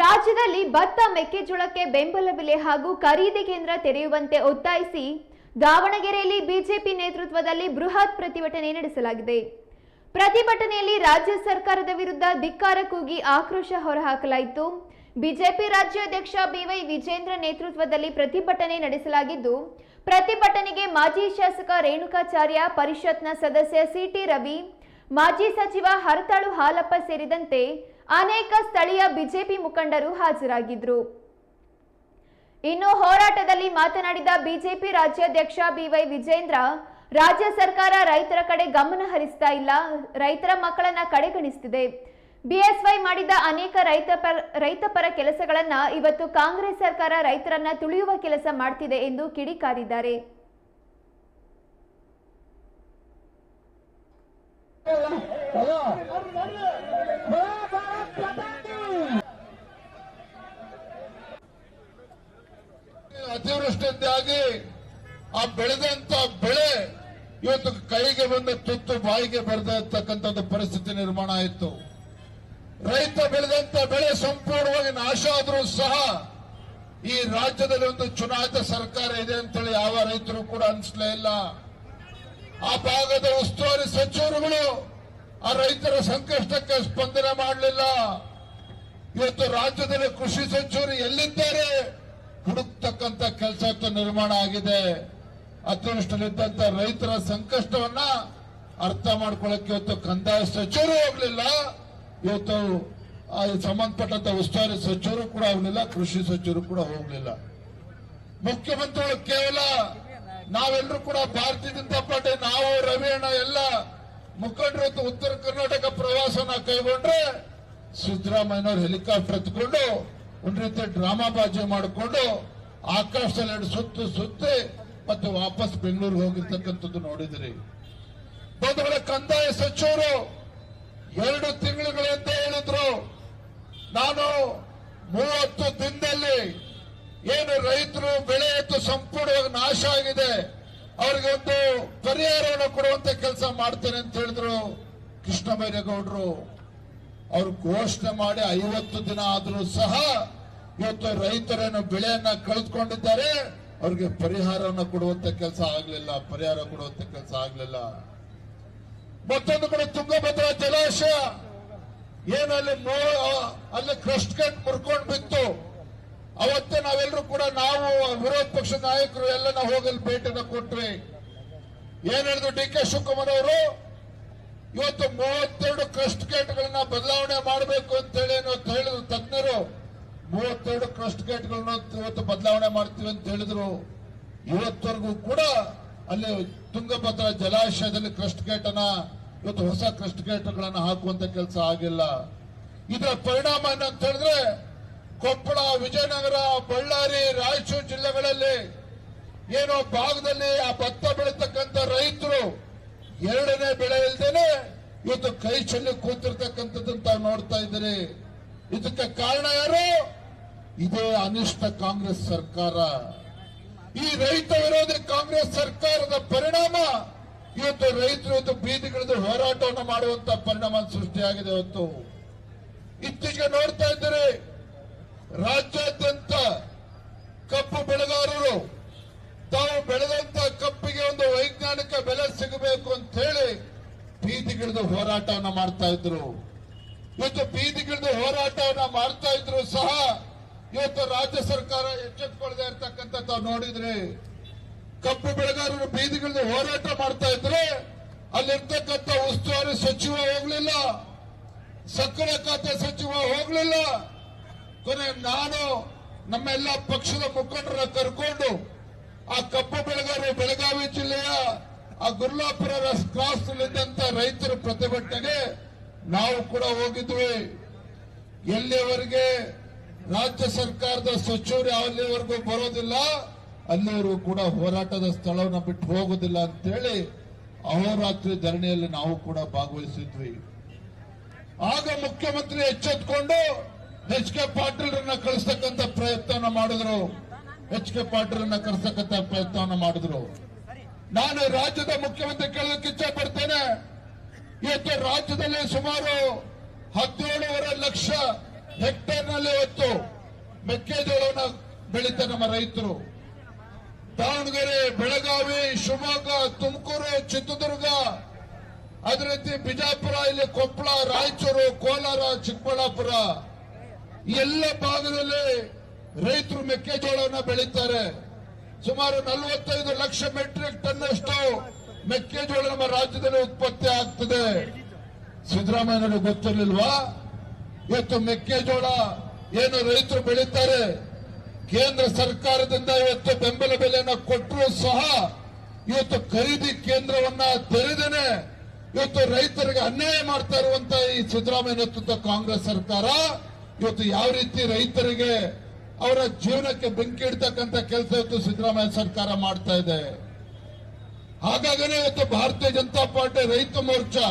ರಾಜ್ಯದಲ್ಲಿ ಭತ್ತ ಮೆಕ್ಕೆಜೋಳಕ್ಕೆ ಬೆಂಬಲ ಬೆಲೆ ಹಾಗೂ ಖರೀದಿ ಕೇಂದ್ರ ತೆರೆಯುವಂತೆ ಒತ್ತಾಯಿಸಿ ದಾವಣಗೆರೆಯಲ್ಲಿ ಬಿಜೆಪಿ ನೇತೃತ್ವದಲ್ಲಿ ಬೃಹತ್ ಪ್ರತಿಭಟನೆ ನಡೆಸಲಾಗಿದೆ. ಪ್ರತಿಭಟನೆಯಲ್ಲಿ ರಾಜ್ಯ ಸರ್ಕಾರದ ವಿರುದ್ಧ ಧಿಕ್ಕಾರ ಕೂಗಿ ಆಕ್ರೋಶ ಹೊರಹಾಕಲಾಯಿತು. ಬಿಜೆಪಿ ರಾಜ್ಯಾಧ್ಯಕ್ಷ ಬಿವೈ ವಿಜೇಂದ್ರ ನೇತೃತ್ವದಲ್ಲಿ ಪ್ರತಿಭಟನೆ ನಡೆಸಲಾಗಿದ್ದು, ಪ್ರತಿಭಟನೆಗೆ ಮಾಜಿ ಶಾಸಕ ರೇಣುಕಾಚಾರ್ಯ, ಪರಿಷತ್ನ ಸದಸ್ಯ ಸಿಟಿ ರವಿ, ಮಾಜಿ ಸಚಿವ ಹರತಾಳು ಹಾಲಪ್ಪ ಸೇರಿದಂತೆ ಅನೇಕ ಸ್ಥಳೀಯ ಬಿಜೆಪಿ ಮುಖಂಡರು ಹಾಜರಾಗಿದ್ರು. ಇನ್ನು ಹೋರಾಟದಲ್ಲಿ ಮಾತನಾಡಿದ ಬಿಜೆಪಿ ರಾಜ್ಯಾಧ್ಯಕ್ಷ ಬಿವೈ ವಿಜೇಂದ್ರ, ರಾಜ್ಯ ಸರ್ಕಾರ ರೈತರ ಕಡೆ ಗಮನ ಹರಿಸ್ತಾ ಇಲ್ಲ, ರೈತರ ಮಕ್ಕಳನ್ನ ಕಡೆಗಣಿಸ್ತಿದೆ. ಬಿಎಸ್ವೈ ಮಾಡಿದ ಅನೇಕ ರೈತ ಪರ ರೈತಪರ ಕೆಲಸಗಳನ್ನ ಇವತ್ತು ಕಾಂಗ್ರೆಸ್ ಸರ್ಕಾರ ರೈತರನ್ನ ತುಳಿಯುವ ಕೆಲಸ ಮಾಡ್ತಿದೆ ಎಂದು ಕಿಡಿಕಾರಿದ್ದಾರೆ. ಅತಿವೃಷ್ಟಿಯಿಂದಾಗಿ ಆ ಬೆಳೆದಂತ ಬೆಳೆ ಇವತ್ತು ಕೈಗೆ ಬಂದ ತುತ್ತು ಬಾಯಿಗೆ ಬರೆದಿರ್ತಕ್ಕಂಥದ್ದು ಪರಿಸ್ಥಿತಿ ನಿರ್ಮಾಣ ಆಯಿತು. ರೈತ ಬೆಳೆದಂತ ಬೆಳೆ ಸಂಪೂರ್ಣವಾಗಿ ನಾಶ ಆದರೂ ಸಹ ಈ ರಾಜ್ಯದಲ್ಲಿ ಒಂದು ಚುನಾಯಿತ ಸರ್ಕಾರ ಇದೆ ಅಂತೇಳಿ ಯಾವ ರೈತರು ಕೂಡ ಅನಿಸ್ಲೇ ಇಲ್ಲ. ಆ ಭಾಗದ ಉಸ್ತುವಾರಿ ಸಚಿವರುಗಳು ಆ ರೈತರ ಸಂಕಷ್ಟಕ್ಕೆ ಸ್ಪಂದನೆ ಮಾಡಲಿಲ್ಲ. ಇವತ್ತು ರಾಜ್ಯದಲ್ಲಿ ಕೃಷಿ ಸಚಿವರು ಎಲ್ಲಿದ್ದಾರೆ? ಹುಡುಕ್ತಕ್ಕಂತ ಕೆಲಸ ಇವತ್ತು ನಿರ್ಮಾಣ ಆಗಿದೆ. ಅತಿವೃಷ್ಟಿಯಲ್ಲಿದ್ದಂತ ರೈತರ ಸಂಕಷ್ಟವನ್ನ ಅರ್ಥ ಮಾಡ್ಕೊಳ್ಳಕ್ಕೆ ಇವತ್ತು ಕಂದಾಯ ಸಚಿವರು ಹೋಗ್ಲಿಲ್ಲ. ಇವತ್ತು ಸಂಬಂಧಪಟ್ಟಂತ ಉಸ್ತುವಾರಿ ಸಚಿವರು ಕೂಡ ಹೋಗ್ಲಿಲ್ಲ ಕೃಷಿ ಸಚಿವರು ಕೂಡ ಹೋಗ್ಲಿಲ್ಲ. ಮುಖ್ಯಮಂತ್ರಿಗಳು ಕೇವಲ ನಾವೆಲ್ಲರೂ ಕೂಡ ಭಾರತೀಯ ಜನತಾ ಪಾರ್ಟಿ, ನಾವು, ರವಿಯಣ್ಣ ಎಲ್ಲ ಮುಖಂಡರು ಉತ್ತರ ಕರ್ನಾಟಕ ಪ್ರವಾಸನ ಕೈಗೊಂಡ್ರೆ ಸಿದ್ದರಾಮಯ್ಯನವರು ಹೆಲಿಕಾಪ್ಟರ್ ಎತ್ಕೊಂಡು ರೀತಿ ಡ್ರಾಮಾ ಬಾಜಿ ಮಾಡಿಕೊಂಡು ಆಕಾಶದಲ್ಲಿ ಎರಡು ಸುತ್ತು ಸುತ್ತಿ ಮತ್ತೆ ವಾಪಸ್ ಬೆಂಗಳೂರಿಗೆ ಹೋಗಿರ್ತಕ್ಕಂಥದ್ದು ನೋಡಿದ್ರಿ. ಬಂಧುಗಳ ಕಂದಾಯ ಸಚಿವರು ಎರಡು ತಿಂಗಳುಗಳಿಂದ ಹೇಳಿದ್ರು. ನಾನು ಮೂವತ್ತು ದಿನದಲ್ಲಿ ಏನು ರೈತರು ಬೆಳೆ ಎತ್ತು ಸಂಪೂರ್ಣವಾಗಿ ನಾಶ ಆಗಿದೆ. ಅವರಿಗೆ ಒಂದು ಪರಿಹಾರವನ್ನು ಕೊಡುವಂತ ಕೆಲಸ ಮಾಡ್ತೇನೆ ಅಂತ ಹೇಳಿದ್ರು ಕೃಷ್ಣ ಬೈರೇಗೌಡರು ಅವರು ಘೋಷಣೆ ಮಾಡಿ ಐವತ್ತು ದಿನ ಆದರೂ ಸಹ ಇವತ್ತು ರೈತರೇನು ಬೆಳೆಯನ್ನ ಕಳೆದುಕೊಂಡಿದ್ದಾರೆ. ಅವ್ರಿಗೆ ಪರಿಹಾರವನ್ನು ಕೊಡುವಂತ ಕೆಲಸ ಆಗ್ಲಿಲ್ಲ, ಪರಿಹಾರ ಕೊಡುವಂತ ಕೆಲಸ ಆಗ್ಲಿಲ್ಲ. ಮತ್ತೊಂದು ಕಡೆ ತುಂಗಭದ್ರಾ ಜಲಾಶಯ. ಏನು ಅಲ್ಲಿ ಕ್ರಸ್ಟ್ ಕಟ್ ಮುರ್ಕೊಂಡು ಬಿತ್ತು. ಅವತ್ತೆ ನಾವೆಲ್ಲರೂ ಕೂಡ ನಾವು, ವಿರೋಧ ಪಕ್ಷ ನಾಯಕರು ಎಲ್ಲ ನಾವು ಹೋಗಲು ಭೇಟಿನ ಕೊಟ್ವಿ. ಏನ್ ಹೇಳಿದ್ರು ಡಿ ಕೆ ಶಿವಕುಮಾರ್ ಅವರು? ಇವತ್ತು ಮೂವತ್ತೆರಡು ಕ್ರಸ್ಟ್ ಗೇಟ್ಗಳನ್ನ ಬದಲಾವಣೆ ಮಾಡಬೇಕು ಅಂತ ಹೇಳಿ ಹೇಳಿದ್ರು ತಜ್ಞರು. ಮೂವತ್ತೆರಡು ಕ್ರಸ್ಟ್ ಗೇಟ್ಗಳನ್ನ ಇವತ್ತು ಬದಲಾವಣೆ ಮಾಡ್ತೀವಿ ಅಂತ ಹೇಳಿದ್ರು. ಇವತ್ತವರೆಗೂ ಕೂಡ ಅಲ್ಲಿ ತುಂಗಭದ್ರಾ ಜಲಾಶಯದಲ್ಲಿ ಕ್ರಸ್ಟ್ ಗೇಟ್ ಅನ್ನ ಇವತ್ತು ಹೊಸ ಕ್ರಸ್ಟ್ ಗೇಟ್ಗಳನ್ನ ಹಾಕುವಂತ ಕೆಲಸ ಆಗಿಲ್ಲ. ಇದರ ಪರಿಣಾಮ ಏನಂತ ಹೇಳಿದ್ರೆ, ಕೊಪ್ಪಳ, ವಿಜಯನಗರ, ಬಳ್ಳಾರಿ, ರಾಯಚೂರು ಜಿಲ್ಲೆಗಳಲ್ಲಿ ಏನೋ ಭಾಗದಲ್ಲಿ ಆ ಭತ್ತ ಬೆಳೀತಕ್ಕಂಥ ರೈತರು ಎರಡನೇ ಬೆಳೆ ಇಲ್ದೇನೆ ಇವತ್ತು ಕೈ ಚೆಲ್ಲಿ ಕೂತಿರ್ತಕ್ಕಂಥದ್ದು ತಾವು ನೋಡ್ತಾ ಇದ್ದೀರಿ. ಇದಕ್ಕೆ ಕಾರಣ ಯಾರು? ಇದೇ ಅನಿಷ್ಟ ಕಾಂಗ್ರೆಸ್ ಸರ್ಕಾರ. ಈ ರೈತ ವಿರೋಧಿ ಕಾಂಗ್ರೆಸ್ ಸರ್ಕಾರದ ಪರಿಣಾಮ ಇವತ್ತು ರೈತರು ಇವತ್ತು ಬೀದಿಗಿಳಿದು ಹೋರಾಟವನ್ನು ಮಾಡುವಂತ ಪರಿಣಾಮ ಸೃಷ್ಟಿಯಾಗಿದೆ ಇವತ್ತು. ಇತ್ತೀಚೆಗೆ ನೋಡ್ತಾ ಇದ್ದೀರಿ, ರಾಜ್ಯಾದ್ಯಂತ ಕಪ್ಪು ಬೆಳೆಗಾರರು ತಾವು ಬೆಳೆದಂತ ಕಪ್ಪಿಗೆ ಒಂದು ವೈಜ್ಞಾನಿಕ ಬೆಲೆ ಸಿಗಬೇಕು ಅಂತ ಹೇಳಿ ಬೀದಿಗಿಳಿದು ಹೋರಾಟವನ್ನ ಮಾಡ್ತಾ ಇದ್ರು. ಇವತ್ತು ಬೀದಿಗಿಳಿದು ಹೋರಾಟವನ್ನ ಮಾಡ್ತಾ ಇದ್ರು ಸಹ ಇವತ್ತು ರಾಜ್ಯ ಸರ್ಕಾರ ಎಚ್ಚೆತ್ಕೊಳ್ಳದೆ ಇರ್ತಕ್ಕಂಥ ತಾವು ನೋಡಿದ್ರೆ ಕಪ್ಪು ಬೆಳೆಗಾರರು ಬೀದಿಗಿಳಿದು ಹೋರಾಟ ಮಾಡ್ತಾ ಇದ್ರೆ ಅಲ್ಲಿರ್ತಕ್ಕಂಥ ಉಸ್ತುವಾರಿ ಸಚಿವ ಹೋಗ್ಲಿಲ್ಲ, ಸಕ್ಕರೆ ಖಾತೆ ಸಚಿವ ಹೋಗ್ಲಿಲ್ಲ. ಕೊನೆ ನಾನು ನಮ್ಮೆಲ್ಲ ಪಕ್ಷದ ಮುಖಂಡರ ಕರ್ಕೊಂಡು ಆ ಕಬ್ಬು ಬೆಳೆಗಾರರು ಬೆಳಗಾವಿ ಜಿಲ್ಲೆಯ ಆ ಗುರ್ಲಾಪುರ ಕ್ರಾಸ್ ಇದ್ದಂತ ರೈತರ ಪ್ರತಿಭಟನೆಗೆ ನಾವು ಕೂಡ ಹೋಗಿದ್ವಿ. ಎಲ್ಲಿಯವರೆಗೆ ರಾಜ್ಯ ಸರ್ಕಾರದ ಸಚಿವರು ಅಲ್ಲಿವರೆಗೂ ಬರೋದಿಲ್ಲ, ಅಲ್ಲಿವರೆಗೂ ಕೂಡ ಹೋರಾಟದ ಸ್ಥಳವನ್ನು ಬಿಟ್ಟು ಹೋಗೋದಿಲ್ಲ ಅಂತೇಳಿ ಅಹೋರಾತ್ರಿ ಧರಣಿಯಲ್ಲಿ ನಾವು ಕೂಡ ಭಾಗವಹಿಸಿದ್ವಿ. ಆಗ ಮುಖ್ಯಮಂತ್ರಿ ಎಚ್ಚೆತ್ಕೊಂಡು, ಎಚ್ ಕೆ ಪಾಟೀಲ್ರನ್ನ ಕಳಿಸ್ತಕ್ಕಂಥ ಪ್ರಯತ್ನ ಮಾಡಿದ್ರು. ಎಚ್ ಕೆ ಪಾಟೀಲ್ರನ್ನ ಕರ್ಸಕ್ಕಂತ ಪ್ರಯತ್ನವನ್ನು ಮಾಡಿದ್ರು ನಾನು ರಾಜ್ಯದ ಮುಖ್ಯಮಂತ್ರಿ ಕೇಳೋದಕ್ಕೆ ಇಚ್ಛೆ ಪಡ್ತೇನೆ ಇವತ್ತು ರಾಜ್ಯದಲ್ಲಿ ಸುಮಾರು ಹದಿನೇಳುವರೆ ಲಕ್ಷ ಹೆಕ್ಟೇರ್ನಲ್ಲಿ ಇವತ್ತು ಮೆಕ್ಕೆಜೋಳವನ್ನು ಬೆಳೀತಾರೆ ನಮ್ಮ ರೈತರು. ದಾವಣಗೆರೆ, ಬೆಳಗಾವಿ, ಶಿವಮೊಗ್ಗ, ತುಮಕೂರು, ಚಿತ್ರದುರ್ಗ, ಅದೇ ರೀತಿ ಬಿಜಾಪುರ, ಇಲ್ಲಿ ಕೊಪ್ಪಳ, ರಾಯಚೂರು, ಕೋಲಾರ, ಚಿಕ್ಕಬಳ್ಳಾಪುರ, ಎಲ್ಲ ಭಾಗದಲ್ಲಿ ರೈತರು ಮೆಕ್ಕೆಜೋಳವನ್ನ ಬೆಳೀತಾರೆ. ಸುಮಾರು ನಲವತ್ತೈದು ಲಕ್ಷ ಮೆಟ್ರಿಕ್ ಟನ್ ಅಷ್ಟು ಮೆಕ್ಕೆಜೋಳ ನಮ್ಮ ರಾಜ್ಯದಲ್ಲಿ ಉತ್ಪತ್ತಿ ಆಗ್ತದೆ. ಸಿದ್ದರಾಮಯ್ಯನವರು ಗೊತ್ತಿರಲಿಲ್ವಾ? ಇವತ್ತು ಮೆಕ್ಕೆಜೋಳ ಏನು ರೈತರು ಬೆಳೀತಾರೆ? ಕೇಂದ್ರ ಸರ್ಕಾರದಿಂದ ಇವತ್ತು ಬೆಂಬಲ ಬೆಲೆಯನ್ನು ಕೊಟ್ಟರು ಸಹ ಇವತ್ತು ಖರೀದಿ ಕೇಂದ್ರವನ್ನ ತೆರೆದೇನೆ ಇವತ್ತು ರೈತರಿಗೆ ಅನ್ಯಾಯ ಮಾಡ್ತಾ ಇರುವಂತ ಈ ಸಿದ್ದರಾಮಯ್ಯ ನೇತೃತ್ವ ಕಾಂಗ್ರೆಸ್ ಸರ್ಕಾರ ಇವತ್ತು ಯಾವ ರೀತಿ ರೈತರಿಗೆ ಅವರ ಜೀವನಕ್ಕೆ ಬೆಂಕಿ ಇಡ್ತಕ್ಕಂಥ ಕೆಲಸ ಇವತ್ತು ಸಿದ್ದರಾಮಯ್ಯ ಸರ್ಕಾರ ಮಾಡ್ತಾ ಇದೆ. ಹಾಗಾಗನೇ ಇವತ್ತು ಭಾರತೀಯ ಜನತಾ ಪಾರ್ಟಿ ರೈತ ಮೋರ್ಚಾ